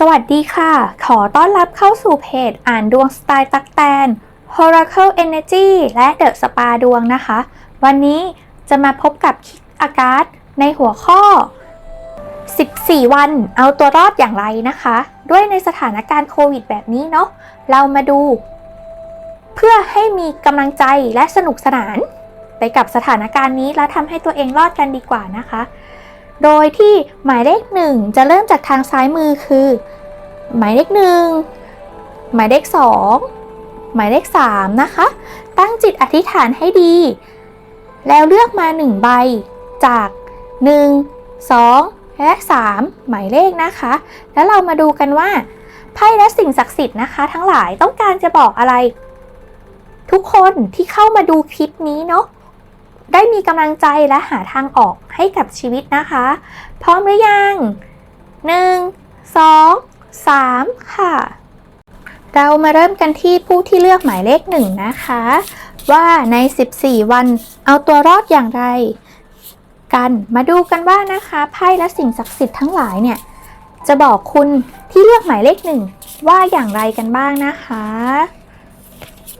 สวัสดีค่ะ ขอต้อนรับเข้าสู่เพจอ่านดวงสไตล์ตักแตน Horacle Energy และ The Spa ดวงนะคะ วันนี้จะมาพบกับคิดอากาศในหัวข้อ 14 วันเอาตัวรอดอย่างไรนะคะ ด้วยในสถานการณ์โควิดแบบนี้เนาะ เรามาดู เพื่อให้มีกำลังใจและสนุกสนาน ไปกับสถานการณ์นี้และทำให้ตัวเองรอดกันดีกว่านะคะ โดยที่หมายเลขหนึ่งจะเริ่มจากทางซ้ายมือคือ หมายเลขหนึ่งหมายเลขสองหมายเลขสามนะคะ ตั้งจิตอธิษฐานให้ดี แล้วเลือกมาหนึ่งใบจากหนึ่งสองและสามหมายเลขนะคะ แล้วเรามาดูกันว่าไพ่และสิ่งศักดิ์สิทธิ์นะคะ ทั้งหลายต้องการจะบอกอะไร ทุกคนที่เข้ามาดูคลิปนี้เนาะ ได้มีกำลังใจและหาทางออกให้กับชีวิตนะคะ พร้อมหรือยัง 1 2 3 ค่ะ เรามาเริ่มกันที่ผู้ที่เลือกหมายเลขหนึ่งนะคะ ว่าใน 14 วันเอาตัวรอดอย่างไร กันมาดูกันว่านะคะไพ่และสิ่งศักดิ์สิทธิ์ทั้งหลายเนี่ย จะบอกคุณที่เลือกหมายเลขหนึ่งว่าอย่างไรกันบ้างนะคะ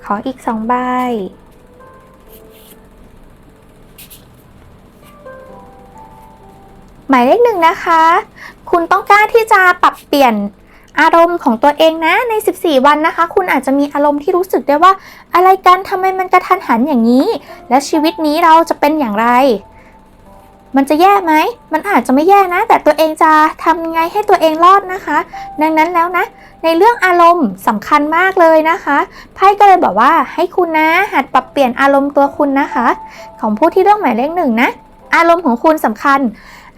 ขออีกสองใบ หมายเลขหนึ่งนะคะ คุณต้องกล้าที่จะปรับเปลี่ยนอารมณ์ของตัวเองนะใน 14 วันนะคะ คุณอาจจะมีอารมณ์ที่รู้สึกได้ว่า อะไรกันทำไมมันกระทันหันอย่างนี้ และชีวิตนี้เราจะเป็นอย่างไร มันจะแย่ไหม มันอาจจะไม่แย่นะ แต่ตัวเองจะทำยังไงให้ตัวเองรอดนะคะ ดังนั้นแล้วนะ ในเรื่องอารมณ์สำคัญมากเลยนะคะไพ่ก็เลยบอกว่าให้คุณนะ หัดปรับเปลี่ยนอารมณ์ตัวคุณนะคะ ของผู้ที่เลือกหมายเลขหนึ่งนะ อารมณ์ของคุณสำคัญ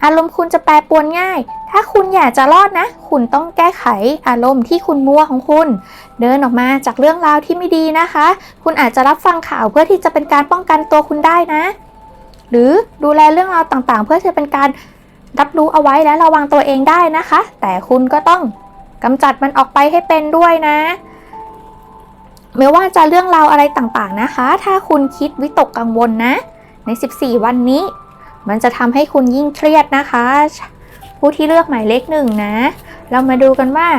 อารมณ์คุณจะแปรปรวนง่าย ถ้าคุณอยากจะรอดนะ คุณต้องแก้ไขอารมณ์ที่คุณมัวของคุณ เดินออกมาจากเรื่องราวที่ไม่ดีนะคะ คุณอาจจะรับฟังข่าวเพื่อที่จะเป็นการป้องกันตัวคุณได้นะ หรือดูแลเรื่องราวต่างๆ เพื่อจะเป็นการรับรู้เอาไว้และระวังตัวเองได้นะคะ แต่คุณก็ต้องกำจัดมันออกไปให้เป็นด้วยนะไม่ว่าจะเรื่องราวอะไรต่างๆนะคะ ถ้าคุณคิดวิตกกังวลนะ ใน 14 วันนี้ มันจะทำให้คุณยิ่งเครียดนะคะ ผู้ที่เลือกหมายเลขหนึ่งนะ เรามาดูกันว่า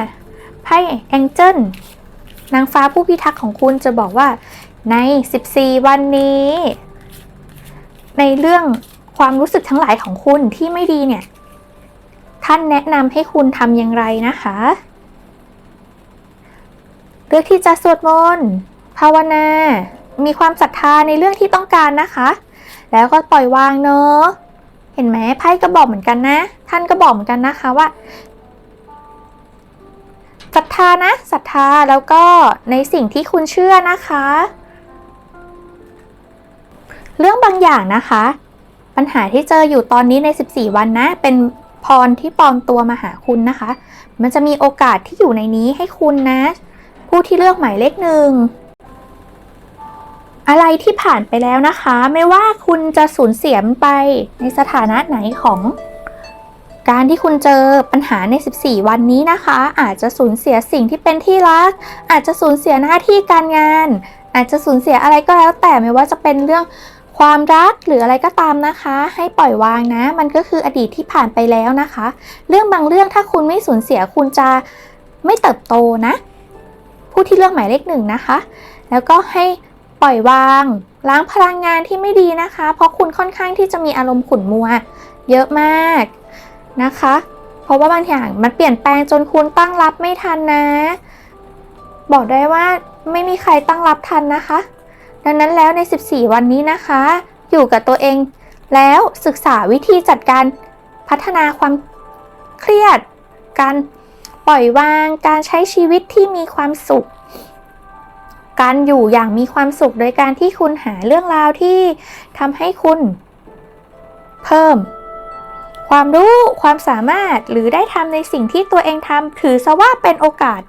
ไพ่แองเจิลนางฟ้าผู้พิทักษ์ของคุณจะบอกว่าใน 14 วันนี้ ในเรื่องความรู้สึกทั้งหลายของคุณที่ไม่ดีเนี่ย ท่านแนะนำให้คุณทำอย่างไรนะคะ เลือกที่จะสวดมนต์ภาวนา มีความศรัทธาในเรื่องที่ต้องการนะคะ แล้วก็ปล่อยวางเนอะเห็นไหมไพ่ก็บอกเหมือนกันนะ ท่านก็บอกเหมือนกันนะคะว่าศรัทธานะศรัทธาแล้วก็ในสิ่งที่คุณเชื่อนะคะ เรื่องบางอย่างนะคะ ปัญหาที่เจออยู่ตอนนี้ใน 14 วันนะ เป็นพรที่ปลอมตัวมาหาคุณนะคะ มันจะมีโอกาสที่อยู่ในนี้ให้คุณนะ ผู้ที่เลือกหมายเลขหนึ่ง อะไรที่ผ่านไปแล้วนะคะ ไม่ว่าคุณจะสูญเสียไปในสถานะไหนของการที่คุณเจอปัญหาใน 14 วันนี้นะคะ อาจจะสูญเสียสิ่งที่เป็นที่รัก อาจจะสูญเสียหน้าที่การงาน อาจจะสูญเสียอะไรก็แล้วแต่ไม่ว่าจะเป็นเรื่องความรักหรืออะไรก็ตามนะคะ ให้ปล่อยวางนะ มันก็คืออดีตที่ผ่านไปแล้วนะคะ เรื่องบางเรื่องถ้าคุณไม่สูญเสียคุณจะไม่เติบโตนะ ผู้ที่เลือกหมายเลขหนึ่งนะคะ แล้วก็ให้ ปล่อยวาง ล้างพลังงานที่ไม่ดีนะคะ เพราะคุณค่อนข้างที่จะมีอารมณ์ขุ่นมัว เยอะมากนะคะ เพราะว่าบางอย่างมันเปลี่ยนแปลงจนคุณตั้งรับไม่ทันนะ บอกได้ว่าไม่มีใครตั้งรับทันนะคะ ดังนั้นแล้วใน 14 วันนี้นะคะ อยู่กับตัวเอง แล้วศึกษาวิธีจัดการพัฒนาความเครียด การปล่อยวาง การใช้ชีวิตที่มีความสุข การอยู่อย่างมีความสุขโดยการที่คุณหาเรื่องราวที่ทำให้คุณ เพิ่ม ความรู้ความสามารถหรือได้ทำในสิ่งที่ตัวเองทำถือซะว่าเป็นโอกาส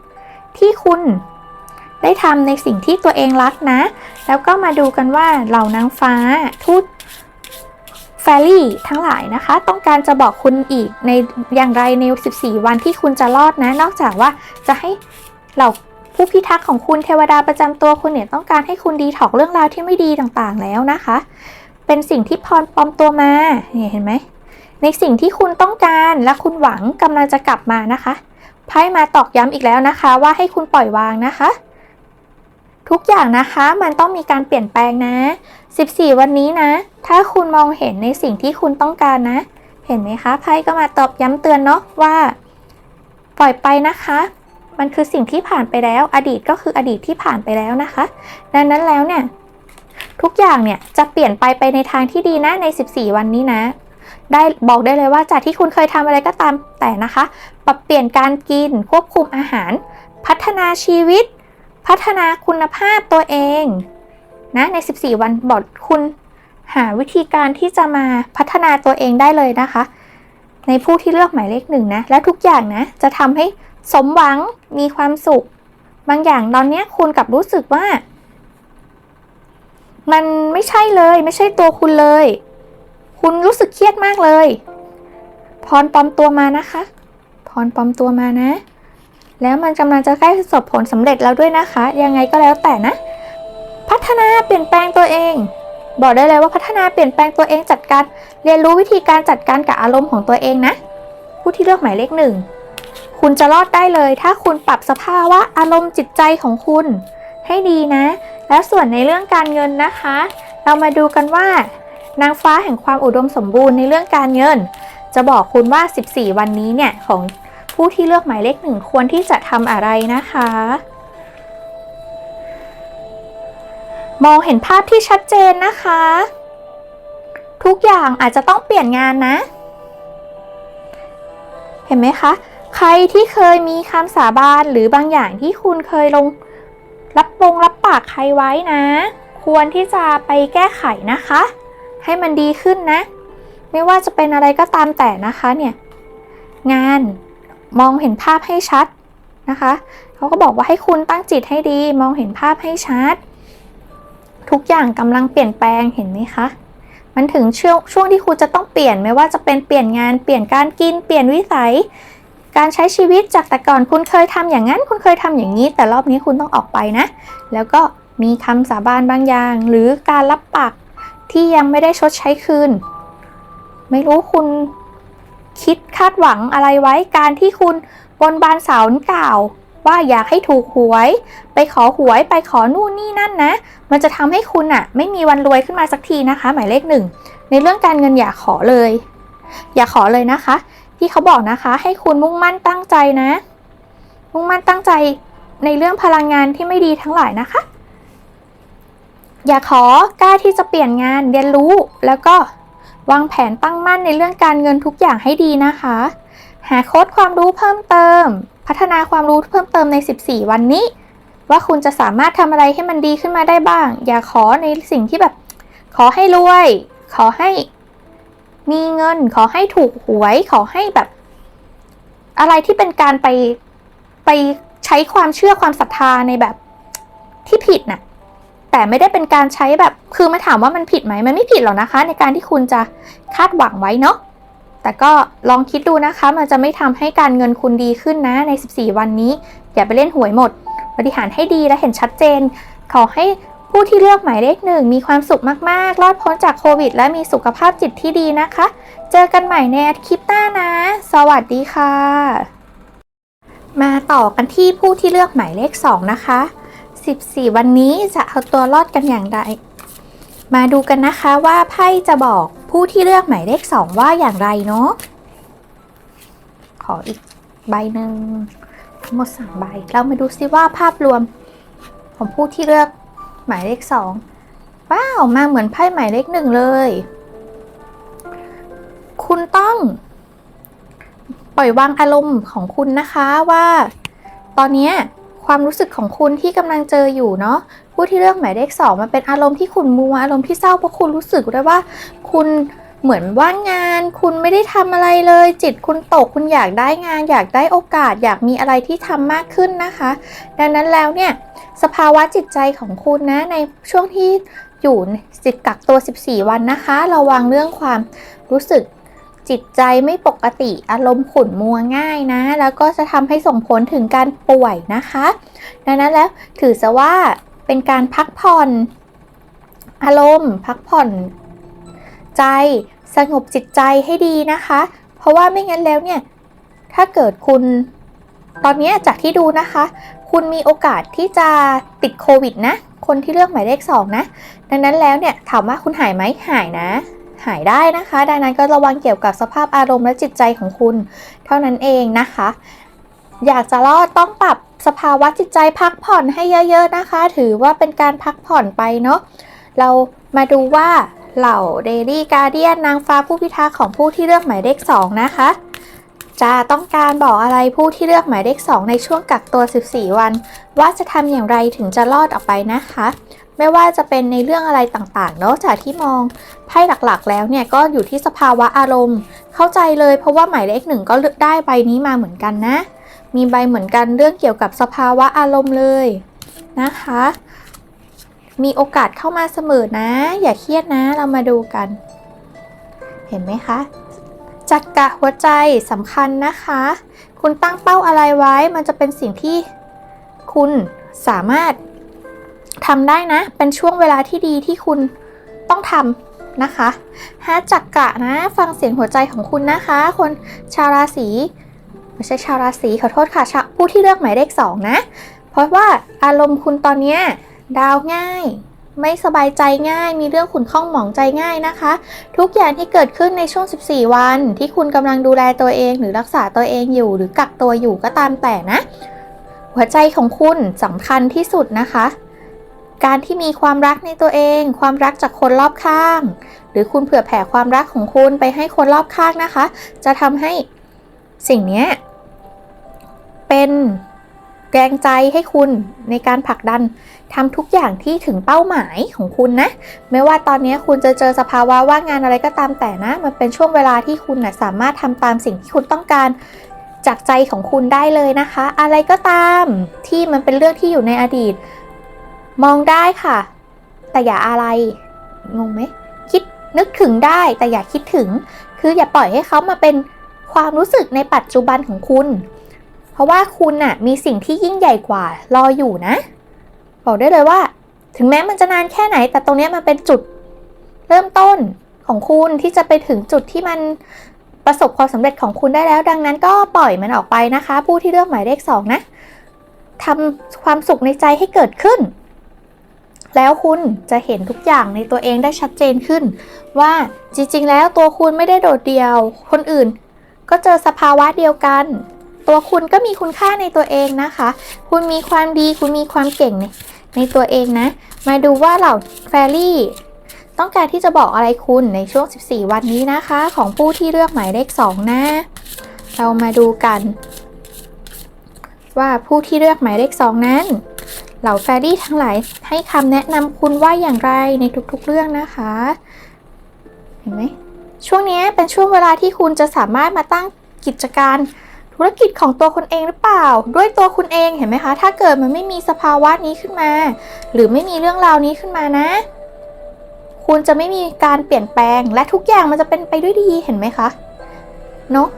ที่คุณ ได้ทำในสิ่งที่ตัวเองรักนะ แล้วก็มาดูกันว่าเหล่านางฟ้าทูตแฟรี่ทั้งหลายนะคะ ต้องการจะบอกคุณอีกในอย่างไรใน 14 วันที่คุณจะรอดนะ นอกจากว่าจะให้เหล่า ผู้พิทักษ์ของคุณเทวดาประจำตัวคุณเนี่ยต้องการให้คุณดีถอกเรื่องราวที่ไม่ดีต่างๆแล้วนะคะ เป็นสิ่งที่พรปลอมตัวมาเนี่ยเห็นไหมในสิ่งที่คุณต้องการและคุณหวังกำลังจะกลับมานะคะไพ่มาตอกย้ำอีกแล้วนะคะ ว่าให้คุณปล่อยวางนะคะ ทุกอย่างนะคะมันต้องมีการเปลี่ยนแปลงนะ 14 วันนี้นะ ถ้าคุณมองเห็นในสิ่งที่คุณต้องการนะ เห็นไหมคะไพ่ก็มาตอบย้ำเตือนเนาะว่า ปล่อยไปนะคะ มันคือสิ่งที่ผ่านไปแล้ว อดีตก็คืออดีตที่ผ่านไปแล้วนะคะ ดังนั้นแล้วเนี่ยทุกอย่างเนี่ยจะเปลี่ยนไปไปในทางที่ดีนะใน 14 วันนี้นะ ได้บอกได้เลยว่าจากที่คุณเคยทำอะไรก็ตามแต่นะคะ ปรับเปลี่ยนการกินควบคุมอาหาร พัฒนาชีวิต พัฒนาคุณภาพตัวเองนะใน 14 วันบอกคุณหาวิธีการที่จะมาพัฒนาตัวเองได้เลยนะคะ ในผู้ที่เลือกหมายเลขหนึ่งนะ และทุกอย่างนะจะทำให้ สมหวังมีความสุข บางอย่างตอนนี้คุณกลับรู้สึกว่า มันไม่ใช่เลยไม่ใช่ตัวคุณเลย คุณรู้สึกเครียดมากเลย พรปลอมตัวมานะคะ พรปลอมตัวมานะ แล้วมันกำลังจะใกล้ประสบผลสำเร็จแล้วด้วยนะคะ ยังไงก็แล้วแต่นะ พัฒนาเปลี่ยนแปลงตัวเองบอกได้เลยว่าพัฒนาเปลี่ยนแปลงตัวเองจัดการ เรียนรู้วิธีการจัดการกับอารมณ์ของตัวเองนะ ผู้ที่เลือกหมายเลขหนึ่ง คุณจะรอดได้เลย ถ้าคุณปรับสภาวะอารมณ์จิตใจของคุณ ให้ดีนะ แล้วส่วนในเรื่องการเงินนะคะ เรามาดูกันว่า นางฟ้าแห่งความอุดมสมบูรณ์ในเรื่องการเงิน จะบอกคุณว่า 14 วันนี้เนี่ยของผู้ที่เลือกหมายเลขหนึ่งควรที่จะทำอะไรนะคะ มองเห็นภาพที่ชัดเจนนะคะ ทุกอย่างอาจจะต้องเปลี่ยนงานนะ เห็นไหมคะ ใครที่เคยมีคำสาบานหรือบางอย่างที่คุณเคยลง รับปงรับปากใครไว้นะ ควรที่จะไปแก้ไขนะคะ ให้มันดีขึ้นนะ ไม่ว่าจะเป็นอะไรก็ตามแต่นะคะเนี่ยงานมองเห็นภาพให้ชัดนะคะเขาก็บอกว่าให้คุณตั้งจิตให้ดี มองเห็นภาพให้ชัด ทุกอย่างกำลังเปลี่ยนแปลงเห็นไหมคะมันถึงช่วงช่วงที่คุณจะต้องเปลี่ยนไม่ว่าจะเป็นเปลี่ยนงานเปลี่ยนการกินเปลี่ยนวิสัย การใช้ชีวิตจากแต่ก่อนคุณเคยทำอย่างนั้น คุณเคยทำอย่างนี้ แต่รอบนี้คุณต้องออกไปนะ แล้วก็มีคำสาบานบางอย่าง หรือการรับปากที่ยังไม่ได้ชดใช้คืน ไม่รู้คุณคิดคาดหวังอะไรไว้ การที่คุณบนบานเสาเกล่าว ว่าอยากให้ถูกหวย ไปขอหวยไปขอนู่นนี่นั่นนะ มันจะทำให้คุณอะไม่มีวันรวยขึ้นมาสักทีนะคะ หมายเลขหนึ่งในเรื่องการเงินอย่าขอเลย อย่าขอเลยนะคะ ที่เขาบอกนะคะให้คุณมุ่งมั่นตั้งใจนะ มุ่งมั่นตั้งใจในเรื่องพลังงานที่ไม่ดีทั้งหลายนะคะ อย่าขอกล้าที่จะเปลี่ยนงานเรียนรู้แล้วก็วางแผนตั้งมั่นในเรื่องการเงินทุกอย่างให้ดีนะคะ หาโค้ดความรู้เพิ่มเติม พัฒนาความรู้เพิ่มเติมใน 14 วันนี้ ว่าคุณจะสามารถทำอะไรให้มันดีขึ้นมาได้บ้าง อย่าขอในสิ่งที่แบบ ขอให้รวย ขอให้ มีเงินขอให้ถูกหวยขอให้แบบ อะไรที่เป็นการไปไปใช้ความเชื่อความศรัทธาในแบบที่ผิดน่ะแต่ไม่ได้เป็นการใช้แบบคือมาถามว่ามันผิดไหมมันไม่ผิดหรอกนะคะ ในการที่คุณจะคาดหวังไว้เนาะแต่ก็ลองคิดดูนะคะ มันจะไม่ทำให้การเงินคุณดีขึ้นนะใน 14 วันนี้ อย่าไปเล่นหวยหมด บริหารให้ดีและเห็นชัดเจน ขอให้ ผู้ที่เลือกหมายเลขหนึ่งมีความสุขมากๆ รอดพ้นจากโควิด และมีสุขภาพจิตที่ดีนะคะ เจอกันใหม่ในคลิปหน้านะ สวัสดีค่ะ มาต่อกันที่ผู้ที่เลือกหมายเลข2นะคะ 14 วันนี้จะเอาตัวรอดกันอย่างไร มาดูกันนะคะว่าไพ่จะบอกผู้ที่เลือกหมายเลข2ว่าอย่างไรเนาะ ขออีกใบหนึ่งทั้งหมดสามใบ เรามาดูซิว่าภาพรวมของผู้ที่เลือก หมายเลข2ว้าวมาเหมือนไพ่หมายเลขหนึ่งเลย คุณต้อง ปล่อยวางอารมณ์ของคุณนะคะว่า ตอนนี้ความรู้สึกของคุณที่กำลังเจออยู่เนาะผู้ที่เลือกหมายเลขสองมันเป็นอารมณ์ที่ขุ่นมัวอารมณ์ที่เศร้าเพราะคุณรู้สึกได้ว่า คุณเหมือนว่างงาน คุณไม่ได้ทำอะไรเลย จิตคุณตกคุณอยากได้งาน อยากได้โอกาส อยากมีอะไรที่ทำมากขึ้นนะคะ ดังนั้นแล้วเนี่ย สภาวะจิตใจของคุณนะในช่วงที่อยู่สิทกักตัว 14 วันนะคะ ระวังเรื่องความรู้สึกจิตใจไม่ปกติอารมณ์ขุ่นมัวง่ายนะ แล้วก็จะทำให้ส่งผลถึงการป่วยนะคะ ดังนั้นแล้วถือซะว่าเป็นการพักผ่อนอารมณ์ พักผ่อนใจสงบจิตใจให้ดีนะคะ เพราะว่าไม่งั้นแล้วเนี่ย ถ้าเกิดคุณ ตอนนี้จากที่ดูนะคะ คุณมีโอกาสที่จะติดโควิดนะ คนที่เลือกหมายเลข 2 นะ ดังนั้นแล้วเนี่ยถามว่าคุณหายไหมหายนะ หายได้นะคะ ดังนั้นก็ระวังเกี่ยวกับสภาพอารมณ์และจิตใจของคุณ เท่านั้นเองนะคะ อยากจะรอดต้องปรับสภาวะจิตใจพักผ่อนให้เยอะ ๆนะคะ ถือว่าเป็นการพักผ่อนไปเนาะเรามาดูว่าเหล่าเดลี่การเดียนนางฟ้าผู้พิทักษ์ของผู้ที่เลือกหมายเลข 2 นะคะ จะต้องการบอกอะไรผู้ที่เลือกหมายเลข 2 ในช่วงกักตัว 14 วัน ว่าจะทำอย่างไรถึงจะรอดออกไปนะคะ ไม่ว่าจะเป็นในเรื่องอะไรต่างๆเนาะจากที่มองไพ่หลักๆ แล้วเนี่ยก็อยู่ที่สภาวะอารมณ์ เข้าใจเลยเพราะว่าหมายเลขหนึ่งก็เลือกได้ใบนี้มาเหมือนกันนะ มีใบเหมือนกันเรื่องเกี่ยวกับสภาวะอารมณ์เลยนะคะ มีโอกาสเข้ามาเสมอนะ อย่าเครียดนะเรามาดูกัน เห็นไหมคะ จักระหัวใจสำคัญนะคะ คุณตั้งเป้าอะไรไว้ มันจะเป็นสิ่งที่คุณสามารถทำได้นะ เป็นช่วงเวลาที่ดีที่คุณต้องทำนะคะห้าจักระนะ ฟังเสียงหัวใจของคุณนะคะ คนชาวราศีไม่ใช่ชาวราศีขอโทษค่ะ ผู้ที่เลือกหมายเลขสองนะ เพราะว่าอารมณ์คุณตอนนี้ดาวง่าย ไม่สบายใจง่าย มีเรื่องขุ่นข้องหมองใจง่ายนะคะ ทุกอย่างที่เกิดขึ้นในช่วง 14 วัน ที่คุณกำลังดูแลตัวเองหรือรักษาตัวเองอยู่ หรือกักตัวอยู่ก็ตามแต่นะ หัวใจของคุณสำคัญที่สุดนะคะ การที่มีความรักในตัวเอง ความรักจากคนรอบข้าง หรือคุณเผื่อแผ่ความรักของคุณไปให้คนรอบข้างนะคะ จะทำให้สิ่งนี้เป็นแรงใจให้คุณในการผลักดัน ทำทุกอย่างที่ถึงเป้าหมายของคุณนะ ไม่ว่าตอนนี้คุณจะเจอสภาวะว่างงานอะไรก็ตามแต่นะ มันเป็นช่วงเวลาที่คุณนะสามารถทำตามสิ่งที่คุณต้องการจากใจของคุณได้เลยนะคะ อะไรก็ตามที่มันเป็นเรื่องที่อยู่ในอดีต มองได้ค่ะ แต่อย่าอะไร งงไหม คิดนึกถึงได้ แต่อย่าคิดถึง คืออย่าปล่อยให้เขามาเป็นความรู้สึกในปัจจุบันของคุณ เพราะว่าคุณน่ะมีสิ่งที่ยิ่งใหญ่กว่ารออยู่นะ บอกได้เลยว่า ถึงแม้มันจะนานแค่ไหน แต่ตรงนี้มันเป็นจุดเริ่มต้นของคุณที่จะไปถึงจุดที่มันประสบความสำเร็จของคุณได้แล้ว ดังนั้นก็ปล่อยมันออกไปนะคะ ผู้ที่เลือกหมายเลขสองนะทำความสุขในใจให้เกิดขึ้น แล้วคุณจะเห็นทุกอย่างในตัวเองได้ชัดเจนขึ้น ว่าจริงๆ แล้วตัวคุณไม่ได้โดดเดี่ยว คนอื่น ก็เจอสภาวะเดียวกัน ตัวคุณก็มีคุณค่าในตัวเองนะคะ คุณมีความดีคุณมีความเก่งในในตัวเองนะ มาดูว่าเหล่าแฟรี่ต้องการที่จะบอกอะไรคุณในช่วง 14 วันนี้นะคะ ของผู้ที่เลือกหมายเลข 2 นะ เรามาดูกัน ว่าผู้ที่เลือกหมายเลข 2 นั้น เหล่าแฟรี่ทั้งหลายให้คำแนะนำคุณว่าอย่างไรในทุกๆเรื่องนะคะ เห็นไหมช่วงนี้เป็นช่วงเวลาที่คุณจะสามารถมาตั้งกิจการ ธุรกิจของตัวคุณเองหรือเปล่า ด้วยตัวคุณเองเห็นไหมคะ ถ้าเกิดมันไม่มีสภาวะนี้ขึ้นมา หรือไม่มีเรื่องราวนี้ขึ้นมานะ คุณจะไม่มีการเปลี่ยนแปลง และทุกอย่างมันจะเป็นไปด้วยดีเห็นไหมคะเนาะ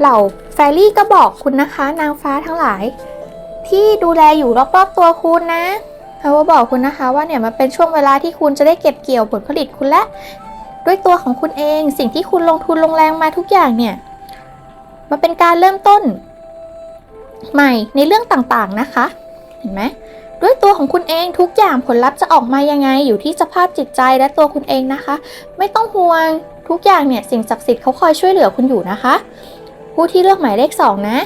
เหล่าแฟรี่ก็บอกคุณนะคะ นางฟ้าทั้งหลาย ที่ดูแลอยู่รอบๆตัวคุณนะเขาบอกคุณนะคะว่าเนี่ยมันเป็นช่วงเวลาที่คุณจะได้เก็บเกี่ยวผลผลิตคุณและ ด้วยตัวของคุณเองสิ่งที่คุณลงทุนลงแรงมาทุกอย่างเนี่ย มันเป็นการเริ่มต้น ใหม่ในเรื่องต่างๆนะคะ เห็นไหมด้วยตัวของคุณเองทุกอย่างผลลัพธ์จะออกมายังไง อยู่ที่สภาพจิตใจและตัวคุณเองนะคะ ไม่ต้องห่วงทุกอย่างเนี่ยสิ่งศักดิ์สิทธิ์เขาคอยช่วยเหลือคุณอยู่นะคะ ผู้ที่เลือกหมายเลขสองนะ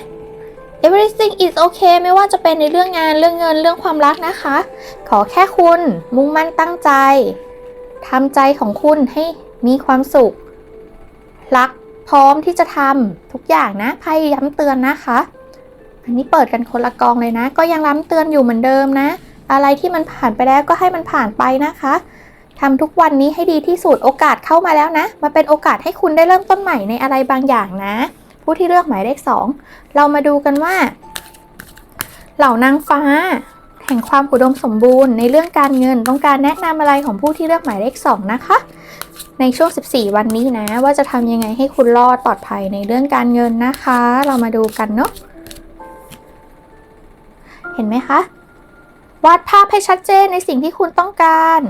everything is okay ไม่ว่าจะเป็นในเรื่องงานเรื่องเงินเรื่องความรักนะคะ ขอแค่คุณมุ่งมั่นตั้งใจทำใจของคุณให้มีความสุข รัก พร้อมที่จะทำทุกอย่างนะไพ่ย้ำเตือนนะคะ อันนี้เปิดกันคนละกองเลยนะ ก็ยังย้ำเตือนอยู่เหมือนเดิมนะ อะไรที่มันผ่านไปแล้วก็ให้มันผ่านไปนะคะทำทุกวันนี้ให้ดีที่สุดโอกาสเข้ามาแล้วนะมาเป็นโอกาสให้คุณได้เริ่มต้นใหม่ในอะไรบางอย่างนะ ผู้ที่เลือกหมายเลขสองเรามาดูกันว่า เหล่านางฟ้า แห่งความอุดมสมบูรณ์ในเรื่องการเงินต้องการแนะนำอะไรของผู้ที่เลือกหมายเลขสองนะคะ ในช่วง 14 วันนี้นะ ว่าจะทำยังไงให้คุณรอดปลอดภัยในเรื่องการเงินนะคะ เรามาดูกันเนาะเห็นไหมคะ วาดภาพให้ชัดเจนในสิ่งที่คุณต้องการ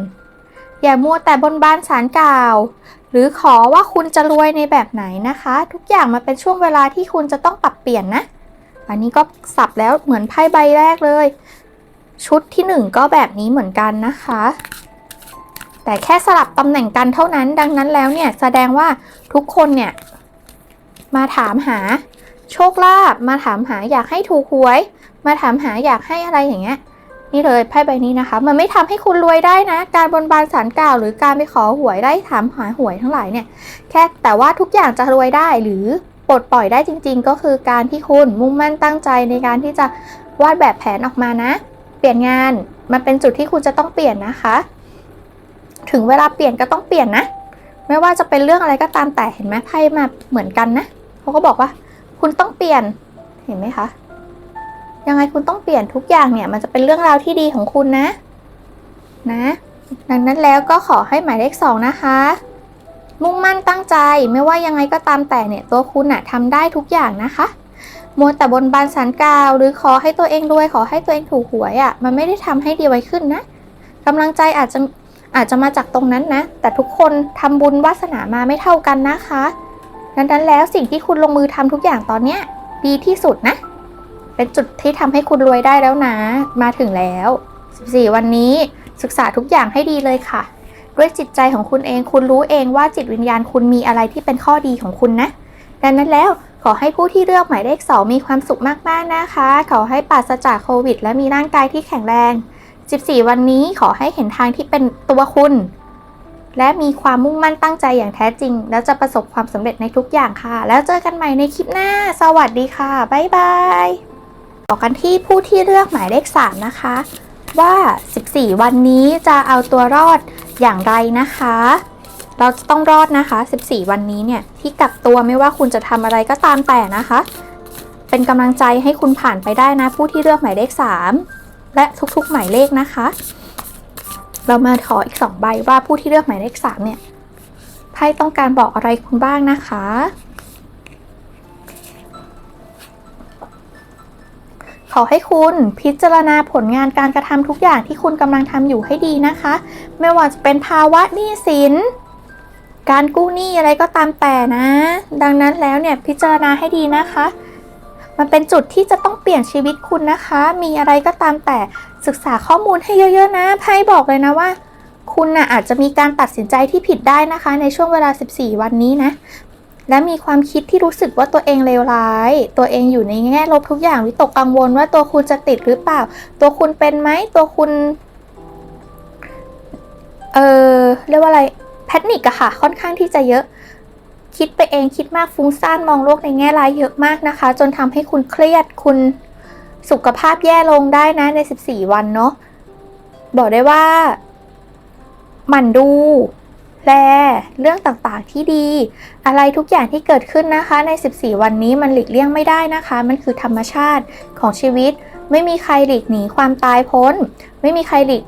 อย่ามัวแต่บนบานสารกล่าว หรือขอว่าคุณจะรวยในแบบไหนนะคะ ทุกอย่างมาเป็นช่วงเวลาที่คุณจะต้องปรับเปลี่ยนนะ อันนี้ก็สับแล้วเหมือนไพ่ใบแรกเลย ชุดที่หนึ่งก็แบบนี้เหมือนกันนะคะ แต่แค่สลับตำแหน่งกันเท่านั้น ดังนั้นแล้วเนี่ยแสดงว่าทุกคนเนี่ย มาถามหาโชคลาภมาถามหาอยากให้ถูกหวย มาถามหาอยากให้อะไรอย่างเงี้ย นี่เลยไพ่ใบนี้นะคะ มันไม่ทำให้คุณรวยได้นะ การบนบานสารกล่าว หรือการไปขอหวยได้ถามหาหวยทั้งหลายเนี่ย แค่แต่ว่าทุกอย่างจะรวยได้หรือปลดปล่อยได้จริง ๆ ก็คือการที่คุณมุ่งมั่นตั้งใจในการที่จะวาดแบบแผนออกมานะ เปลี่ยนงานมันเป็นจุดที่คุณจะต้องเปลี่ยนนะคะ ถึงเวลาเปลี่ยนก็ต้องเปลี่ยนนะ ไม่ว่าจะเป็นเรื่องอะไรก็ตามแต่เห็นไหมไพ่มาเหมือนกันนะเขาก็บอกว่า คุณต้องเปลี่ยนเห็นไหมคะยังไงคุณต้องเปลี่ยนทุกอย่างเนี่ย มันจะเป็นเรื่องราวที่ดีของคุณนะ นะ ดังนั้นแล้วก็ขอให้หมายเลขสองนะคะ มุ่งมั่นตั้งใจไม่ว่ายังไงก็ตามแต่เนี่ยตัวคุณอะทำได้ทุกอย่างนะคะมัวแต่บนบานสันกาว หรือขอให้ตัวเองรวยขอให้ตัวเองถูกหวยอะมันไม่ได้ทำให้ดีไว้ขึ้นนะกำลังใจอาจจะ อาจจะมาจากตรงนั้นนะ แต่ทุกคนทำบุญวาสนามาไม่เท่ากันนะคะดังนั้นแล้วสิ่งที่คุณลงมือทำทุกอย่างตอนเนี้ยดีที่สุดนะ เป็นจุดที่ทำให้คุณรวยได้แล้วนะ มาถึงแล้ว 14 วันนี้ศึกษาทุกอย่างให้ดีเลยค่ะ ด้วยจิตใจของคุณเองคุณรู้เองว่าจิตวิญญาณคุณมีอะไรที่เป็นข้อดีของคุณนะ ดังนั้นแล้วขอให้ผู้ที่เลือกหมายเลข2มีความสุขมากๆนะคะ ขอให้ปราศจากโควิด และมีร่างกายที่แข็งแรง 14 วันนี้ขอให้เห็นทางที่เป็นตัวคุณ และมีความมุ่งมั่นตั้งใจอย่างแท้จริง แล้วจะประสบความสำเร็จในทุกอย่างค่ะ แล้วเจอกันใหม่ในคลิปหน้า สวัสดีค่ะ บ๊ายบายต่อกันที่ผู้ที่เลือกหมายเลข 3 นะคะ ว่า 14 วันนี้จะเอาตัวรอดอย่างไรนะคะ เราจะต้องรอดนะคะ 14 วันนี้เนี่ยที่กักตัวไม่ว่าคุณจะทำอะไรก็ตามแต่นะคะ เป็นกำลังใจให้คุณผ่านไปได้นะ ผู้ที่เลือกหมายเลข 3 และทุกๆหมายเลขนะคะ เรามาขออีก 2 ใบว่าผู้ที่เลือกหมายเลข 3 เนี่ยไพ่ต้องการบอกอะไรคุณบ้างนะคะ ขอให้คุณพิจารณาผลงานการกระทำทุกอย่างที่คุณกำลังทำอยู่ให้ดีนะคะ ไม่ว่าจะเป็นภาวะหนี้สิน การกู้หนี้อะไรก็ตามแต่นะ ดังนั้นแล้วเนี่ยพิจารณาให้ดีนะคะ มันเป็นจุดที่จะต้องเปลี่ยนชีวิตคุณนะคะ มีอะไรก็ตามแต่ศึกษาข้อมูลให้เยอะๆนะไพ่บอกเลยนะว่า คุณนะ่ะอาจจะมีการตัดสินใจที่ผิดได้นะคะ ในช่วงเวลา 14 วันนี้นะ และมีความคิดที่รู้สึกว่าตัวเองเลวร้าย ตัวเองอยู่ในแง่ลบทุกอย่างวิตกกังวลว่าตัวคุณจะติดหรือเปล่า ตัวคุณเป็นไหมตัวคุณเออเรียกว่าอะไรแพนิกอะค่ะ ค่อนข้างที่จะเยอะ คิดไปเองคิดมากฟุ้งซ่านมองโลกในแง่ร้ายเยอะมากนะคะ จนทำให้คุณเครียดคุณสุขภาพแย่ลงได้นะใน 14 วันเนาะบอกได้ว่าหมั่นดูแลเรื่องต่างๆที่ดี อะไรทุกอย่างที่เกิดขึ้นนะคะใน 14 วันนี้มันหลีกเลี่ยงไม่ได้นะคะ มันคือธรรมชาติของชีวิต ไม่มีใครหลีกหนีความตายพ้น ไม่มีใครหลีก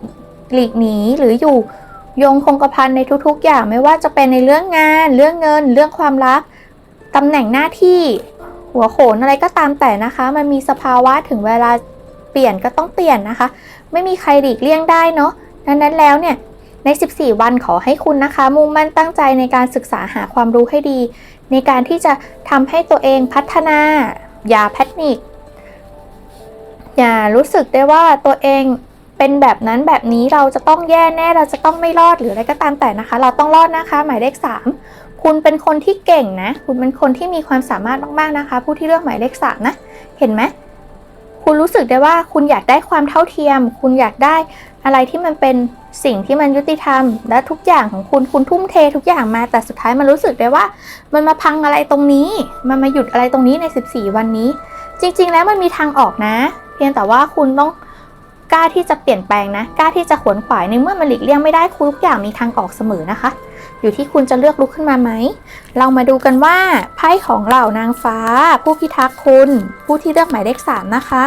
หลีกหนีหรืออยู่ ยงคงกระพันในทุกๆ อย่างไม่ว่าจะเป็นในเรื่องงาน เรื่องเงิน เรื่องความรักตำแหน่งหน้าที่ หัวโขนอะไรก็ตามแต่นะคะ มันมีสภาวะถึงเวลาเปลี่ยนก็ต้องเปลี่ยนนะคะ ไม่มีใครหลีกเลี่ยงได้เนาะดังนั้นแล้วเนี่ยใน 14 วันขอให้คุณนะคะ มุ่งมั่นตั้งใจในการศึกษาหาความรู้ให้ดี ในการที่จะทำให้ตัวเองพัฒนา อย่าแพนิคอย่ารู้สึกได้ว่าตัวเอง เป็นแบบนั้นแบบนี้เราจะต้องแย่แน่เราจะต้องไม่รอดหรืออะไรก็ตามแต่นะคะ เราต้องรอดนะคะ หมายเลข 3 คุณเป็นคนที่เก่งนะ คุณเป็นคนที่มีความสามารถมากๆนะคะ ผู้ที่เลือกหมายเลข 3 นะ เห็นไหมคุณรู้สึกได้ว่าคุณอยากได้ความเท่าเทียม คุณอยากได้อะไรที่มันเป็นสิ่งที่มันยุติธรรม และทุกอย่างของคุณคุณทุ่มเททุกอย่างมาแต่สุดท้ายมันรู้สึกได้ว่า มันมาพังอะไรตรงนี้ มันมาหยุดอะไรตรงนี้ใน 14 วันนี้ จริง ๆ แล้วมันมีทางออกนะ เพียงแต่ว่าคุณต้อง กล้าที่จะเปลี่ยนแปลงนะ กล้าที่จะขวนขวายในเมื่อมันหลีกเลี่ยงไม่ได้ทุกอย่างมีทางออกเสมอนะคะ อยู่ที่คุณจะเลือกลุกขึ้นมาไหม เรามาดูกันว่าไพ่ของเหล่านางฟ้า ผู้พิทักษ์คุณ ผู้ที่เลือกหมายเลข3นะคะ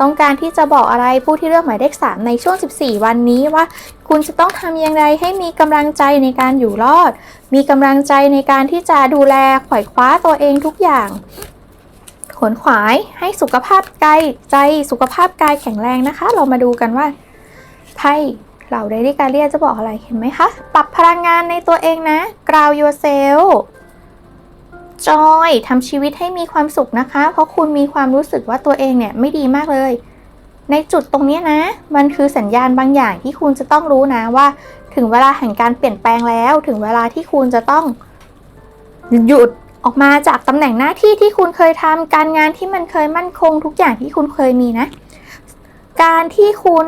ต้องการที่จะบอกอะไรผู้ที่เลือกหมายเลข3ในช่วง 14 วันนี้ว่า คุณจะต้องทำอย่างไรให้มีกำลังใจในการอยู่รอด มีกำลังใจในการที่จะดูแลขวายคว้าตัวเองทุกอย่าง ขวนขวายให้สุขภาพกายใจสุขภาพกายแข็งแรงนะคะ เรามาดูกันว่าไพ่เหล่าเดลิกาเลียจะบอกอะไรเห็นไหมคะ ปรับพลังงานในตัวเองนะ ground yourself จอยทำชีวิตให้มีความสุขนะคะ เพราะคุณมีความรู้สึกว่าตัวเองเนี่ยไม่ดีมากเลย ในจุดตรงนี้นะ มันคือสัญญาณบางอย่างที่คุณจะต้องรู้นะว่า ถึงเวลาแห่งการเปลี่ยนแปลงแล้ว ถึงเวลาที่คุณจะต้องหยุด ออกมาจากตำแหน่งหน้าที่ที่คุณเคยทำการงานที่มันเคยมั่นคงทุกอย่างที่คุณเคยมีนะ การที่คุณ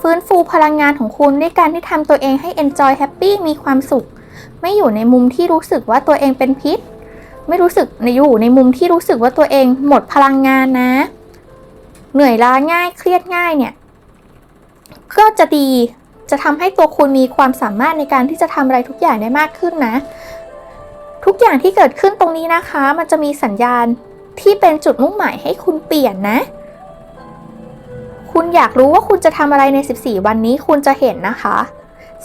ฟื้นฟูพลังงานของคุณด้วยการที่ทำตัวเองให้ enjoy happy มีความสุข ไม่อยู่ในมุมที่รู้สึกว่าตัวเองเป็นพิษ ไม่รู้สึกในอยู่ในมุมที่รู้สึกว่าตัวเองหมดพลังงานนะ เหนื่อยล้าง่ายเครียดง่ายเนี่ยก็จะดีจะทำให้ตัวคุณมีความสามารถในการที่จะทำอะไรทุกอย่างได้มากขึ้นนะ ทุกอย่างที่เกิดขึ้นตรงนี้นะคะ มันจะมีสัญญาณที่เป็นจุดมุ่งหมายให้คุณเปลี่ยนนะ คุณอยากรู้ว่าคุณจะทำอะไรใน 14 วันนี้คุณจะเห็นนะคะ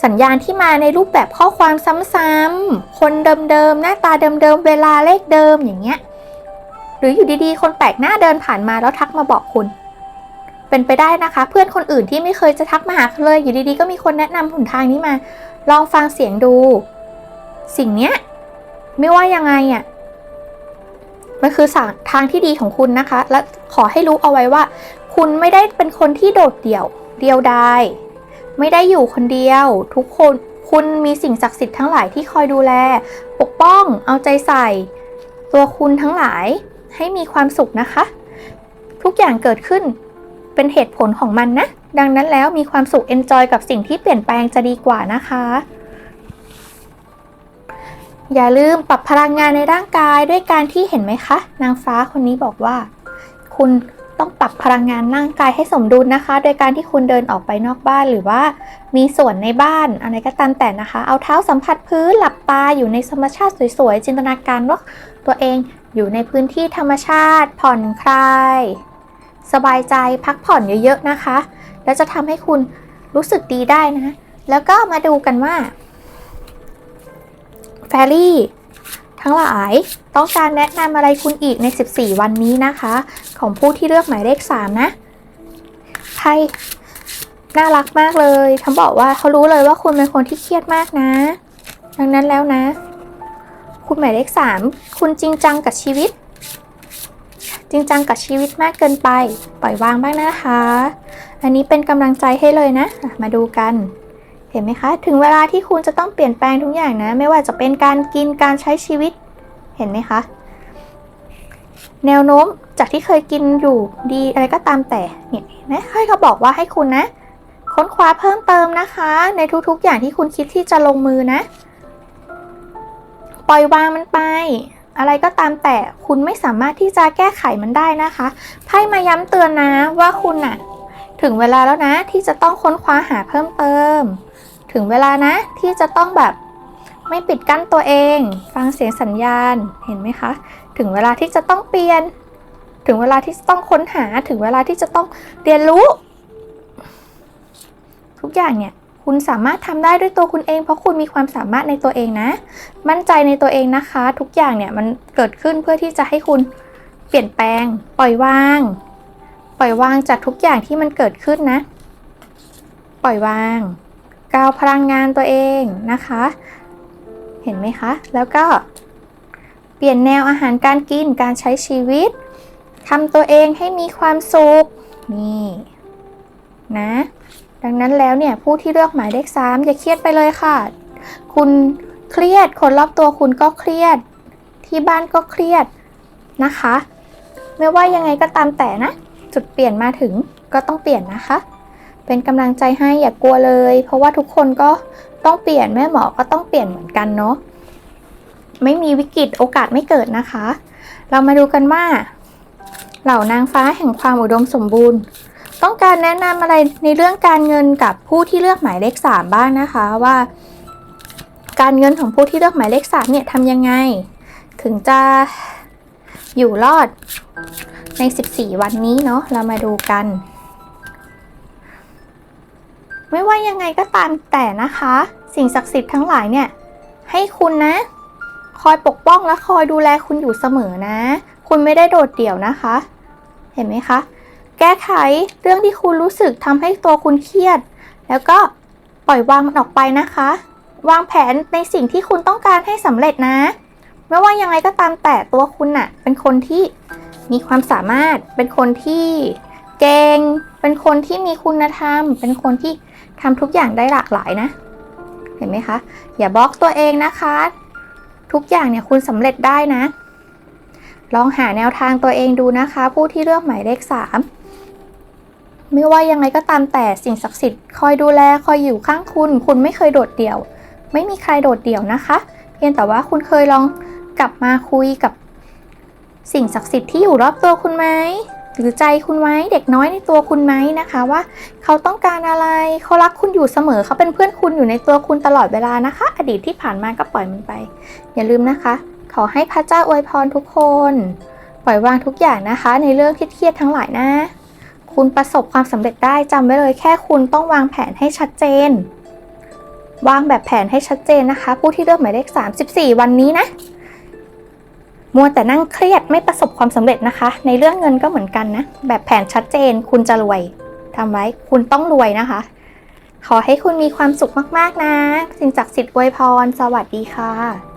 สัญญาณที่มาในรูปแบบข้อความซ้ำๆ คนเดิมๆ หน้าตาเดิมๆ เวลาเลขเดิมอย่างเงี้ย หรืออยู่ดีๆ คนแปลกหน้าเดินผ่านมาแล้วทักมาบอกคุณ เป็นไปได้นะคะ เพื่อนคนอื่นที่ไม่เคยจะทักมาหาเลย อยู่ดีๆ ก็มีคนแนะนำหนทางนี้มา ลองฟังเสียงดู สิ่งเนี้ย ไม่ว่ายังไงอะมันคือสทางที่ดีของคุณนะคะ และขอให้รู้เอาไว้ว่า คุณไม่ได้เป็นคนที่โดดเดี่ยว เดียวดายไม่ได้อยู่คนเดียว ทุกคนคุณมีสิ่งศักดิ์สิทธิ์ทั้งหลายที่คอยดูแล ปกป้องเอาใจใส่ ตัวคุณทั้งหลายให้มีความสุขนะคะ ทุกอย่างเกิดขึ้นเป็นเหตุผลของมันนะ ดังนั้นแล้วมีความสุข enjoy กับสิ่งที่เปลี่ยนแปลงจะดีกว่านะคะ อย่าลืมปรับพลังงานในร่างกายด้วยการที่เห็นไหมคะ นางฟ้าคนนี้บอกว่า คุณต้องปรับพลังงานร่างกายให้สมดุลนะคะ โดยการที่คุณเดินออกไปนอกบ้านหรือว่า มีส่วนในบ้านอะไรก็ตามแต่นะคะ เอาเท้าสัมผัสพื้นหลับตาอยู่ในธรรมชาติสวยๆจินตนาการว่าตัวเองอยู่ในพื้นที่ธรรมชาติ ผ่อนคลาย สบายใจพักผ่อนเยอะๆนะคะ แล้วจะทำให้คุณรู้สึกดีได้นะ แล้วก็มาดูกันว่า ฟรี่ทั้งหลายต้องการแนะนำอะไรคุณอีกใน 14 วันนี้นะคะ ของผู้ที่เลือกหมายเลข 3 นะไพ่น่ารักมากเลยเขาบอกว่าเขารู้เลยว่าคุณเป็นคนที่เครียดมากนะ ดังนั้นแล้วนะ คุณหมายเลข 3 คุณจริงจังกับชีวิต จริงจังกับชีวิตมากเกินไป ปล่อยวางบ้างนะคะ อันนี้เป็นกำลังใจให้เลยนะ มาดูกัน เห็นไหมคะ ถึงเวลาที่คุณจะต้องเปลี่ยนแปลงทุกอย่างนะ ไม่ว่าจะเป็นการกินการใช้ชีวิต เห็นไหมคะ แนวโน้มจากที่เคยกินอยู่ดีอะไรก็ตามแต่ เนี่ยนไหมให้เขาบอกว่าให้คุณนะ ค้นคว้าเพิ่มเติมนะคะ ในทุกๆอย่างที่คุณคิดที่จะลงมือนะ ปล่อยวางมันไป อะไรก็ตามแต่คุณไม่สามารถที่จะแก้ไขมันได้นะคะไพ่มาย้ำเตือนนะว่าคุณน่ะถึงเวลาแล้วนะที่จะต้องค้นคว้าหาเพิ่มเติม ถึงเวลานะที่จะต้องแบบไม่ปิดกั้นตัวเอง ฟังเสียงสัญญาณเห็นไหมคะ ถึงเวลาที่จะต้องเปลี่ยน ถึงเวลาที่จะต้องค้นหาถึงเวลาที่จะต้องเรียนรู้ ทุกอย่างเนี่ยคุณสามารถทำได้ด้วยตัวคุณเอง เพราะคุณมีความสามารถในตัวเองนะ มั่นใจในตัวเองนะคะ ทุกอย่างเนี่ยมันเกิดขึ้นเพื่อที่จะให้คุณเปลี่ยนแปลง ปล่อยวาง ปล่อยวางจากทุกอย่างที่มันเกิดขึ้นนะ ปล่อยวาง กาวพลังงานตัวเองนะคะ เห็นไหมคะ แล้วก็เปลี่ยนแนวอาหารการกินการใช้ชีวิตทำตัวเองให้มีความสุขนี่นะดังนั้นแล้วเนี่ยผู้ที่เลือกหมายเลขสามอย่าเครียดไปเลยค่ะ คุณเครียดคนรอบตัวคุณก็เครียด ที่บ้านก็เครียดนะคะ ไม่ว่ายังไงก็ตามแต่นะ จุดเปลี่ยนมาถึงก็ต้องเปลี่ยนนะคะ เป็นกำลังใจให้อย่ากกลัวเลย เพราะว่าทุกคนก็ต้องเปลี่ยนแม่หมอก็ต้องเปลี่ยนเหมือนกันเนาะไม่มีวิกฤตโอกาสไม่เกิดนะคะ เรามาดูกันว่า เหล่านางฟ้าแห่งความอุดมสมบูรณ์ ต้องการแนะนำอะไรในเรื่องการเงินกับผู้ที่เลือกหมายเลขสามบ้างนะคะว่า การเงินของผู้ที่เลือกหมายเลขสามเนี่ยทำยังไง ถึงจะอยู่รอดใน 14 วันนี้เนาะเรามาดูกัน ไม่ว่ายังไงก็ตามแต่นะคะ สิ่งศักดิ์สิทธิ์ทั้งหลายเนี่ย ให้คุณนะ คอยปกป้องและคอยดูแลคุณอยู่เสมอนะ คุณไม่ได้โดดเดี่ยวนะคะ เห็นไหมคะ แก้ไขเรื่องที่คุณรู้สึกทำให้ตัวคุณเครียด แล้วก็ปล่อยวางมันออกไปนะคะ วางแผนในสิ่งที่คุณต้องการให้สำเร็จนะ ไม่ว่ายังไงก็ตามแต่ตัวคุณน่ะ เป็นคนที่มีความสามารถ เป็นคนที่เก่ง เป็นคนที่มีคุณธรรม เป็นคนที่ ทำทุกอย่างได้หลากหลายนะ เห็นไหมคะ อย่าบล็อกตัวเองนะคะ ทุกอย่างเนี่ยคุณสำเร็จได้นะ ลองหาแนวทางตัวเองดูนะคะ ผู้ที่เลือกหมายเลขสามไม่ว่ายังไงก็ตามแต่สิ่งศักดิ์สิทธิ์คอยดูแลคอยอยู่ข้างคุณ คุณไม่เคยโดดเดี่ยว ไม่มีใครโดดเดี่ยวนะคะ เพียงแต่ว่าคุณเคยลองกลับมาคุยกับสิ่งศักดิ์สิทธิ์ที่อยู่รอบตัวคุณไหม หรือใจคุณไหมเด็กน้อยในตัวคุณไหมนะคะว่า เขาต้องการอะไรเขารักคุณอยู่เสมอเขาเป็นเพื่อนคุณอยู่ในตัวคุณตลอดเวลานะคะ อดีตที่ผ่านมาก็ปล่อยมันไป อย่าลืมนะคะ ขอให้พระเจ้าอวยพรทุกคน ปล่อยวางทุกอย่างนะคะ ในเรื่องเครียดทั้งหลายนะ คุณประสบความสำเร็จได้จำไว้เลยแค่คุณต้องวางแผนให้ชัดเจน วางแบบแผนให้ชัดเจนนะคะ ผู้ที่เลือกหมายเลข 34 วันนี้นะ มัวแต่นั่งเครียดไม่ประสบความสำเร็จนะคะ ในเรื่องเงินก็เหมือนกันนะ แบบแผนชัดเจนคุณจะรวยทำไว้คุณต้องรวยนะคะ ขอให้คุณมีความสุขมากๆนะ สิ่งศักดิ์สิทธิ์อวยพร สวัสดีค่ะ